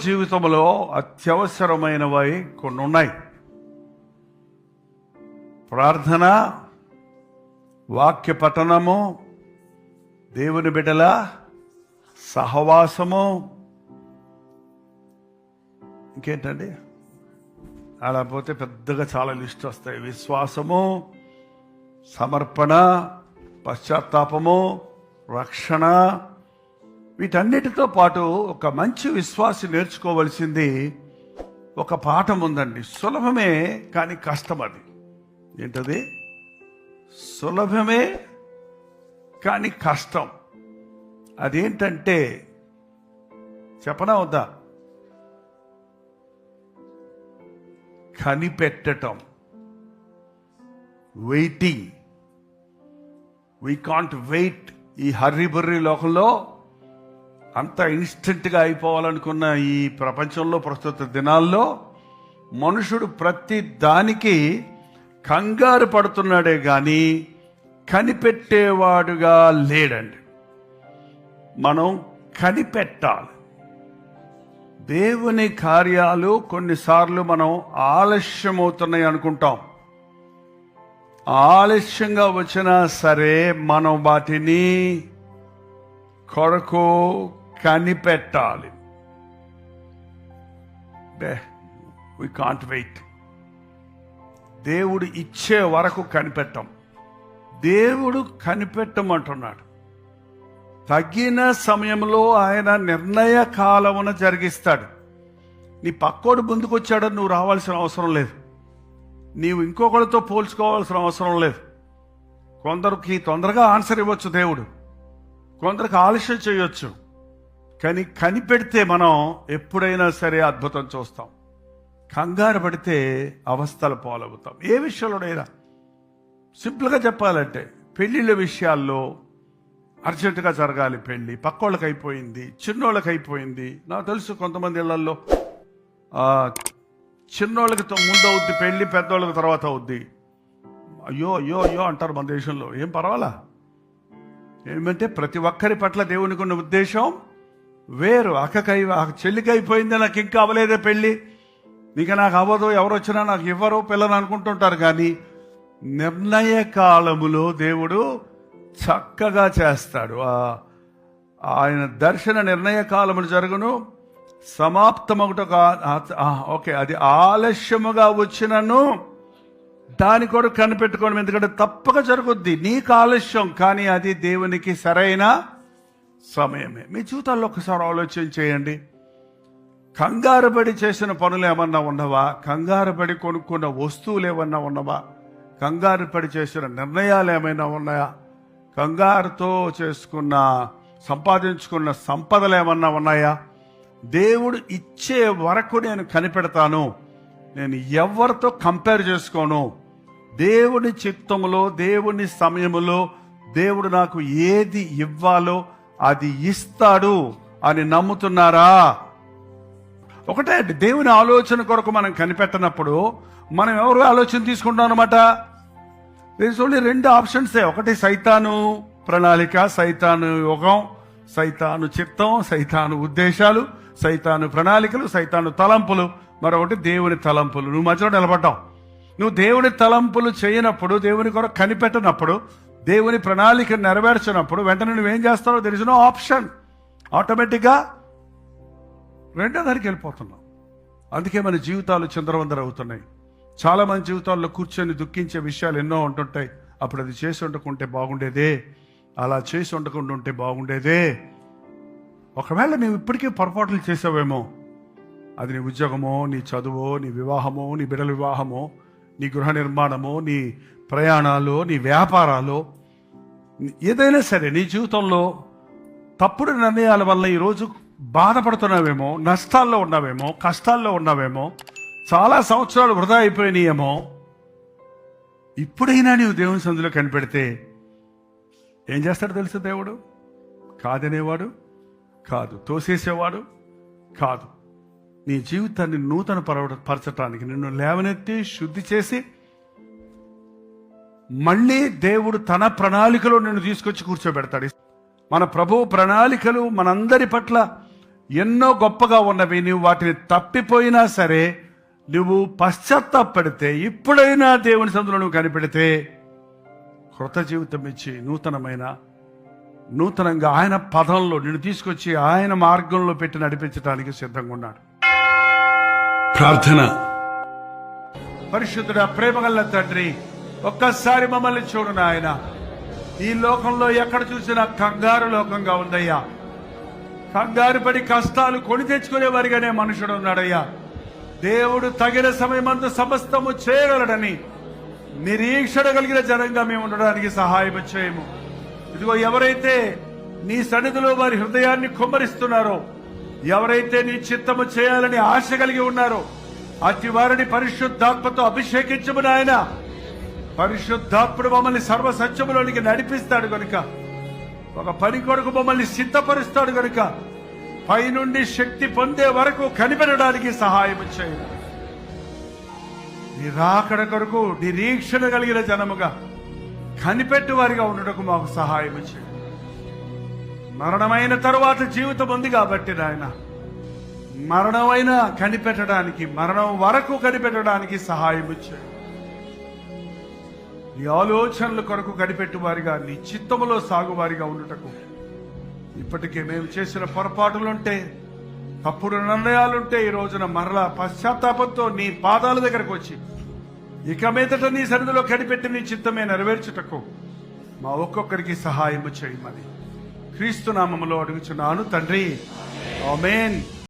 జీవితంలో అత్యవసరమైనవి కొన్ని ఉన్నాయి ప్రార్థన వాక్య పఠనము దేవుని బిడ్డల సహవాసము. ఇంకేంటండి? అలా పోతే పెద్దగా చాలా లిస్ట్ వస్తాయి. విశ్వాసము సమర్పణ పశ్చాత్తాపము రక్షణ వీటన్నిటితో పాటు ఒక మంచి విశ్వాసి నేర్చుకోవలసింది ఒక పాఠం ఉందండి. సులభమే కానీ కష్టం అది ఏంటది? సులభమే కానీ కష్టం. అదేంటంటే చెప్పనా వద్దా కనిపెట్టటం. వెయిటింగ్. వీ కాంట్ వెయిట్ ఈ హర్రీ బర్రీ లోకంలో అంత ఇన్స్టెంట్గా అయిపోవాలనుకున్న ఈ ప్రపంచంలో ప్రస్తుత దినాల్లో మనుషుడు ప్రతి దానికి కంగారు పడుతున్నాడే కానీ కనిపెట్టేవాడుగా లేడండి. మనం కనిపెట్టాలి. దేవుని కార్యాలు కొన్నిసార్లు మనం ఆలస్యమవుతున్నాయి అనుకుంటాం. ఆలస్యంగా వచ్చినా సరే మనం వాటిని కొరకు కనిపెట్టాలి. వి కాంట్ వెయిట్ దేవుడు ఇచ్చే వరకు కనిపెట్టం. దేవుడు కనిపెట్టమంటున్నాడు. తగిన సమయంలో ఆయన నిర్ణయ కాలమున జరిగిస్తాడు. నీ పక్కోడు ముందుకొచ్చాడని నువ్వు రావాల్సిన అవసరం లేదు. నీవు ఇంకొకరితో పోల్చుకోవాల్సిన అవసరం లేదు. కొందరికి తొందరగా ఆన్సర్ ఇవ్వచ్చు దేవుడు. కొందరికి ఆలస్యం చేయొచ్చు. కానీ కనిపెడితే మనం ఎప్పుడైనా సరే అద్భుతం చూస్తాం. కంగారు పడితే అవస్థలు పాలవుతాం. ఏ విషయంలోనైనా. సింపుల్గా చెప్పాలంటే పెళ్ళిళ్ళ విషయాల్లో అర్జెంటుగా జరగాలి పెళ్ళి. పక్కోళ్ళకి అయిపోయింది చిన్నోళ్ళకి అయిపోయింది నాకు తెలుసు కొంతమంది ఇళ్ళలో చిన్నోళ్ళకి ముందు అవుద్ది పెళ్ళి పెద్దోళ్ళకి తర్వాత అవుద్ది. అయ్యో అయ్యో అయ్యో అంటారు మన దేశంలో. ఏం పర్వాలా? ఏమంటే ప్రతి ఒక్కరి పట్ల దేవునికి ఉన్న ఉద్దేశం వేరు అక్కకై ఆ చెల్లికి అయిపోయింది నాకు ఇంకా అవ్వలేదే పెళ్ళి. ఇంకా నాకు అవ్వదు ఎవరు వచ్చినా నాకు ఇవ్వరు పిల్లలు అనుకుంటుంటారు కానీ నిర్ణయ కాలములో దేవుడు చక్కగా చేస్తాడు. ఆ- ఆయన దర్శన నిర్ణయ కాలములు జరుగును. ఒక ఓకే అది ఆలస్యముగా వచ్చినను దాని కొరకు కనిపెట్టుకోవడం ఎందుకంటే తప్పక జరుగుద్ది. నీకు ఆలస్యం కానీ అది దేవునికి సరైన సమయమే. మీ జీవితాల్లో ఒకసారి ఆలోచన చేయండి. కంగారుపడి చేసిన పనులు ఏమన్నా ఉన్నవా? కంగారుపడి కొనుక్కున్న వస్తువులు ఏమన్నా ఉన్నవా? కంగారుపడి చేసిన నిర్ణయాలు ఏమైనా ఉన్నాయా? కంగారుతో చేసుకున్న సంపాదించుకున్న సంపదలు ఏమన్నా ఉన్నాయా? దేవుడు ఇచ్చే వరకు నేను కనిపెడతాను. నేను ఎవరితో కంపేర్ చేసుకోను. దేవుని చిత్తములో దేవుని సమయములో దేవుడు నాకు ఏది ఇవ్వాలో అది ఇస్తాడు అని నమ్ముతున్నారా? ఒకటే దేవుని ఆలోచన కొరకు మనం కనిపెట్టనప్పుడు మనం ఎవరు ఆలోచన తీసుకుంటాం అనమాట ఓన్లీ రెండు ఆప్షన్సే ఒకటి సైతాను ప్రణాళిక సైతాను యుగం సైతాను చిత్తం సైతాను ఉద్దేశాలు సైతాను ప్రణాళికలు సైతాను తలంపులు. మరొకటి దేవుని తలంపులు. నువ్వు మధ్యలో నిలబడ్డావు. నువ్వు దేవుని తలంపులు చేయనప్పుడు దేవుని కొరకు కనిపెట్టనప్పుడు దేవుని ప్రణాళిక నెరవేర్చినప్పుడు వెంటనే నువ్వేం చేస్తావో తెలిసిన నో ఆప్షన్ ఆటోమేటిక్గా రెండో దానికి వెళ్ళిపోతున్నాం అందుకే మన జీవితాలు చంద్రవందర అవుతున్నాయి. చాలా మంది జీవితాల్లో కూర్చొని దుఃఖించే విషయాలు ఎన్నో ఉంటుంటాయి. అప్పుడు అది చేసి ఉండకుంటే బాగుండేదే. అలా చేసి ఉండకుండా ఉంటే బాగుండేదే. ఒకవేళ నువ్వు ఇప్పటికే పొరపాట్లు చేసావేమో అది నీ ఉద్యోగమో నీ చదువో నీ వివాహమో నీ బిడ్డల వివాహమో నీ గృహ నిర్మాణమో నీ ప్రయాణాలు నీ వ్యాపారాలు ఏదైనా సరే నీ జీవితంలో తప్పుడు నిర్ణయాల వల్ల ఈరోజు బాధపడుతున్నావేమో నష్టాల్లో ఉన్నావేమో కష్టాల్లో ఉన్నావేమో చాలా సంవత్సరాలు వృధా అయిపోయినాయేమో ఇప్పుడైనా నీవు దేవుని సందులో కనిపెడితే ఏం చేస్తాడు తెలుసు దేవుడు? కాదనేవాడు కాదు తోసేసేవాడు కాదు. నీ జీవితాన్ని నూతన పరవ పరచటానికి నిన్ను లేవనెత్తి శుద్ధి చేసి మళ్ళీ దేవుడు తన ప్రణాళికలో నిన్ను తీసుకొచ్చి కూర్చోబెడతాడు. మన ప్రభు ప్రణాళికలు మనందరి పట్ల ఎన్నో గొప్పగా ఉన్నవి. నువ్వు వాటిని తప్పిపోయినా సరే నువ్వు పశ్చాత్తాపడితే ఇప్పుడైనా దేవుని సందులో నువ్వు కనిపెడితే కృత జీవితం ఇచ్చి నూతనమైన నూతనంగా ఆయన పదంలో నిన్ను తీసుకొచ్చి ఆయన మార్గంలో పెట్టి నడిపించడానికి సిద్ధంగా ఉన్నాడు. ప్రార్థన. పరిశుద్ధుడ ప్రేమగల్ల తండ్రి ఒక్కసారి మమ్మల్ని చూడు నాయన. ఈ లోకంలో ఎక్కడ చూసినా కంగారు లోకంగా ఉందయ్యా. కంగారు పడి కష్టాలు కొని తెచ్చుకునే వారిగానే మనుషుడు ఉన్నాడయ్యా. దేవుడు తగిన సమయమందు సమస్తము చేయగలడని నిరీక్షణ కలిగిన జనంగా మేము ఉండడానికి సహాయం చేయము. ఇదిగో ఎవరైతే నీ సన్నిధిలో వారి హృదయాన్ని కుమ్మరిస్తున్నారో ఎవరైతే నీ చిత్తము చేయాలని ఆశ కలిగి ఉన్నారో అతి వారిని పరిశుద్ధాత్మతో అభిషేకించము నాయన. పరిశుద్ధాత్ముడు మమ్మల్ని సర్వసత్యములోనికి నడిపిస్తాడు గనుక. ఒక పని కొరకు మమ్మల్ని సిద్ధపరుస్తాడు గనుక. పైనుండి శక్తి పొందే వరకు కనిపెట్టడానికి సహాయం చేయండి నీ రాకడ కొరకు నిరీక్షణ కలిగిన జనముగా కనిపెట్టు వారిగా ఉండటకు మాకు సహాయం చేయండి మరణమైన తరువాత జీవితం ఉంది కాబట్టి నాయన. మరణమైన కనిపెట్టడానికి మరణం వరకు కనిపెట్టడానికి సహాయం చేయండి నీ ఆలోచనల కొరకు గడిపెట్టు వారిగా నీ చిత్తములో సాగువారిగా ఉండుటకు. ఇప్పటికే మేము చేసిన పొరపాటులుంటే తప్పుడు నిర్ణయాలుంటే ఈ రోజున మరలా పశ్చాత్తాపంతో నీ పాదాల దగ్గరకు వచ్చి ఇక మీదట నీ సన్నిధిలో కనిపెట్టి నీ చిత్తమే నెరవేర్చుటకు మా ఒక్కొక్కరికి సహాయం చేయమని క్రీస్తు నామములో అడుగుచున్నాను తండ్రి. ఆమెన్.